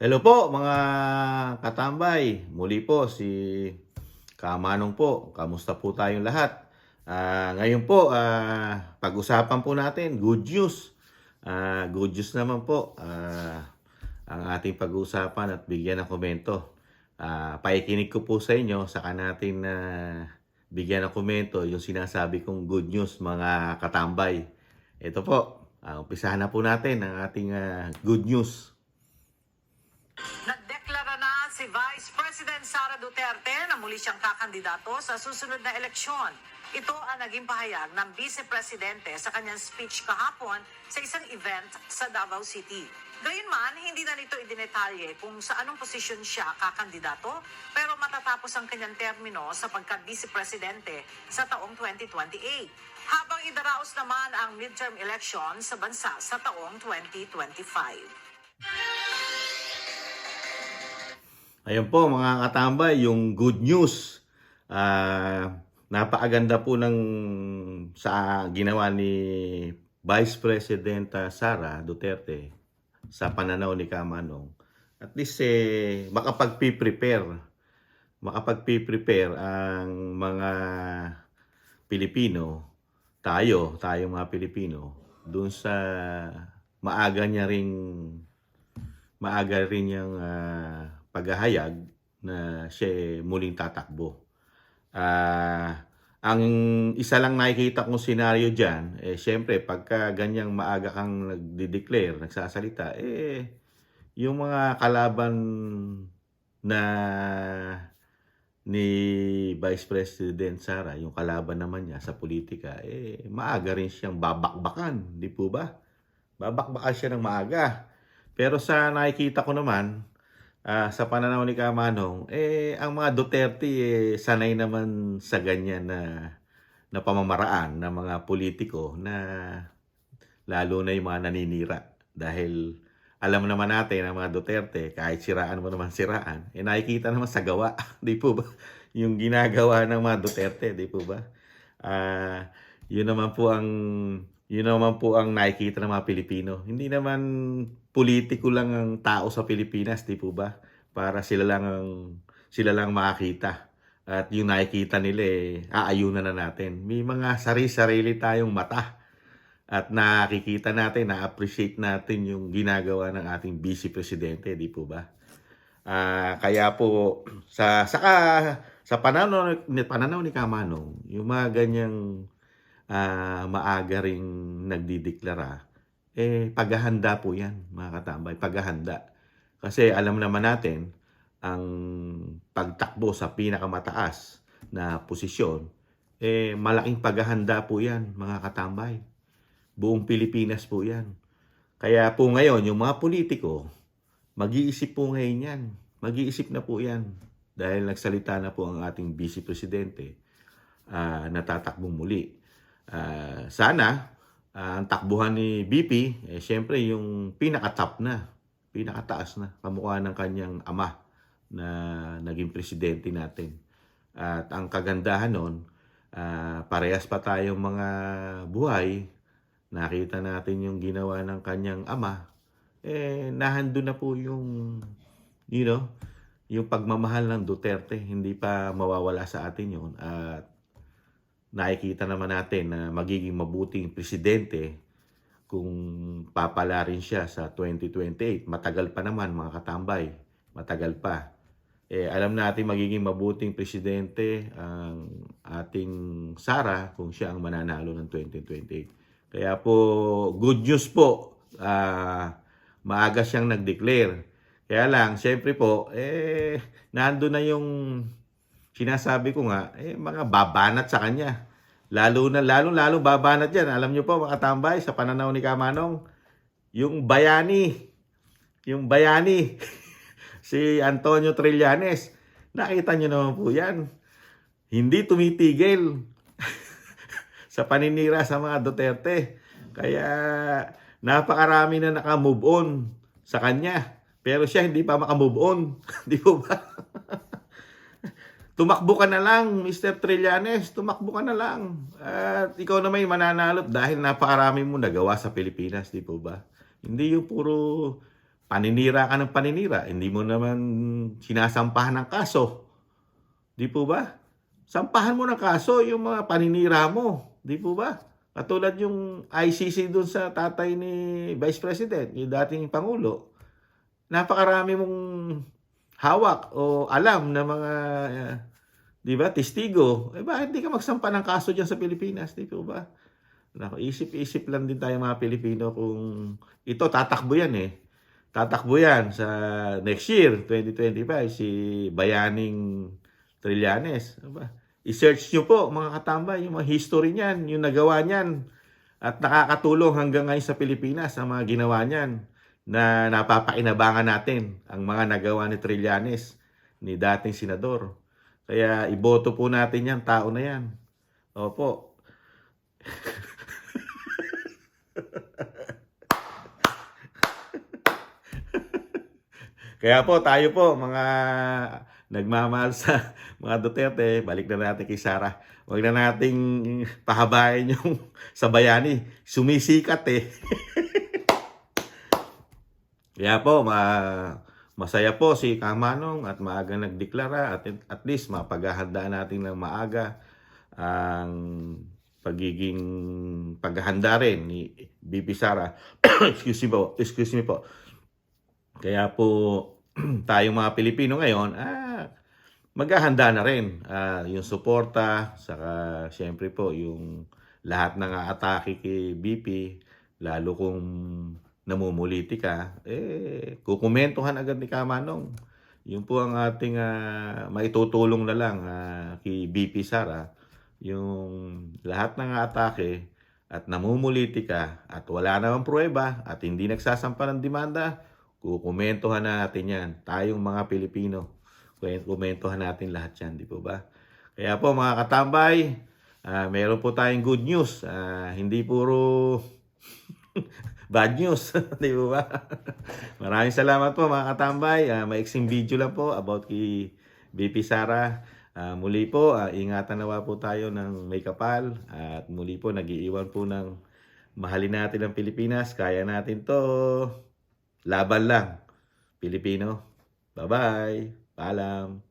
Hello po mga katambay. Muli po si Kamanong po. Kamusta po tayong lahat? Ah, ngayon po, ah, pag-usapan po natin good news. Ah, good news naman po ah, ang ating pag-uusapan at bigyan ng komento. Ah, paikinig ko po sa inyo, saka natin na bigyan ng komento yung sinasabi kong good news mga katambay. Ito po, ah, umpisahan na po natin ang ating ah, good news. Nagdeklara na si Vice President Sara Duterte na muli siyang kakandidato sa susunod na eleksyon. Ito ang naging pahayag ng Vice Presidente sa kanyang speech kahapon sa isang event sa Davao City. Gayunman, hindi na nito idinetalye kung sa anong posisyon siya kakandidato, pero matatapos ang kanyang termino sa pagka-Vice Presidente sa taong 2028. Habang idaraos naman ang midterm election sa bansa sa taong 2025. Ayun po mga katambay, yung good news. Ah, napakaganda po ng sa ginawa ni Vice President Sara Duterte sa pananaw ni Kamanong. At least eh, makapag-prepare makapag-prepare ang mga Pilipino, tayo, tayo mga Pilipino, dun sa maaga niya ring maaga rin yung ah, paghahayag na siya muling tatakbo. Ah, ang isa lang nakikita kong senaryo dyan, eh syempre pagka ganyang maaga kang nagde-declare, nagsasalita, eh yung mga kalaban na ni Vice President Sara, yung kalaban naman niya sa politika, eh maaga rin siyang babakbakan, di po ba? Babakbakan siya ng maaga. Pero sa nakikita ko naman, ah, sa pananaw ni Kamanong, eh, ang mga Duterte, eh, sanay naman sa ganyan na, na pamamaraan ng mga politiko na lalo na yung mga naninira. Dahil alam naman natin ang mga Duterte, kahit siraan mo naman siraan, eh nakikita naman sa gawa, di po ba? Yung ginagawa ng mga Duterte, di po ba? Ah, yun naman po ang yun naman po ang nakikita ng mga Pilipino. Hindi naman politiko lang ang tao sa Pilipinas, di po ba? Para sila lang ang sila lang makakita. At yung nakikita nila eh, aayunan na natin. May mga sarili-sarili tayong mata. At nakikita natin, na-appreciate natin yung ginagawa ng ating vice presidente, di po ba? Ah, kaya po sa saka sa pananaw ni pananaw ni Kamanong, yung mga ganyang ah, maaga ring nagdideklara, eh paghahanda po 'yan, mga katambay, paghahanda. Kasi alam naman natin ang pagtakbo sa pinakamataas na posisyon, eh malaking paghahanda po 'yan, mga katambay. Buong Pilipinas po 'yan. Kaya po ngayon, yung mga politiko, mag-iisip po ngayon yan. Mag-iisip na po yan. Dahil nagsalita na po ang ating vice presidente ah, natatakbong muli. Ah, sana, ah, ang takbuhan ni BP, eh, syempre yung pinaka-top na, pinakataas na, kamukha ng kanyang ama na naging presidente natin. At ang kagandahan nun, ah, parehas pa tayong mga buhay, nakita natin yung ginawa ng kanyang ama, eh, nahando na po yung, you know, yung pagmamahal ng Duterte, hindi pa mawawala sa atin yun. At nakikita naman natin na magiging mabuting presidente kung papala rin siya sa 2028. Matagal pa naman mga katambay. Matagal pa. Eh, alam natin magiging mabuting presidente ang ating Sara kung siya ang mananalo ng 2028. Kaya po, good news po. Ah, maaga siyang nag-declare. Kaya lang, syempre po, eh, nando na yung sinasabi ko nga, eh, mga babanat sa kanya. Lalo na, lalo, lalo babanat yan. Alam nyo po, mga tambay, sa pananaw ni Kamanong, yung bayani, yung bayani, si Antonio Trillanes, nakita nyo naman po yan. Hindi tumitigil sa paninira sa mga Duterte. Kaya napakarami na naka-move on sa kanya. Pero siya hindi pa makamove on. Di ba? Tumakbo ka na lang, Mr. Trillanes. Tumakbo ka na lang. At ikaw na may mananalo dahil napakarami mo nagawa sa Pilipinas. Di po ba? Hindi yung puro paninira ka ng paninira, hindi mo naman sinasampahan ng kaso. Di po ba? Sampahan mo ng kaso yung mga paninira mo. Di po ba? Katulad yung ICC dun sa tatay ni Vice President, yung dating Pangulo. Napakarami mong hawak o alam na mga, eh, di ba, testigo. Eh bakit di ka magsampa ng kaso dyan sa Pilipinas? Di ba? Nako, isip-isip lang din tayo mga Pilipino kung ito tatakbo yan eh. Tatakbo yan sa next year, 2025, si Bayaning Trillanes. Ano ba? I-search nyo po mga katambay, yung mga history niyan, yung nagawa niyan. At nakakatulong hanggang ngayon sa Pilipinas ang mga ginawa niyan na napapakinabangan natin ang mga nagawa ni Trillanes, ni dating senador. Kaya iboto po natin yan, tao na yan. Opo. Kaya po, tayo po, mga nagmamahal sa mga Duterte, balik na natin kay Sara. Huwag na nating pahabain yung sa bayani. Sumisikat eh. Kaya po, ma masaya po si Kamanong at maaga nagdeklara at at least mapaghahandaan natin ng maaga ang pagiging paghahanda rin ni BP Sara. excuse me po, excuse me po. Kaya po tayong mga Pilipino ngayon, ah, maghahanda na rin ah, yung suporta, saka siyempre po yung lahat ng atake kay BP, lalo kung namumuliti ka, eh, kukumentuhan agad ni Kamanong. Yun po ang ating ah, maitutulong na lang ah, kay BP Sara, yung lahat ng atake at namumuliti ka at wala namang pruweba at hindi nagsasampa ng demanda, kukumentuhan natin yan. Tayong mga Pilipino, kumentuhan natin lahat yan, di po ba? Kaya po mga katambay, ah, meron po tayong good news. Ah, hindi puro bad news, di ba? Maraming salamat po mga katambay. Ah, maiksing video lang po about kay BP Sara. Ah, muli po, ah, ingatan nawa po tayo ng may kapal at muli po nag-iiwan po ng mahalin natin ang Pilipinas. Kaya natin to. Laban lang. Pilipino. Bye-bye. Paalam.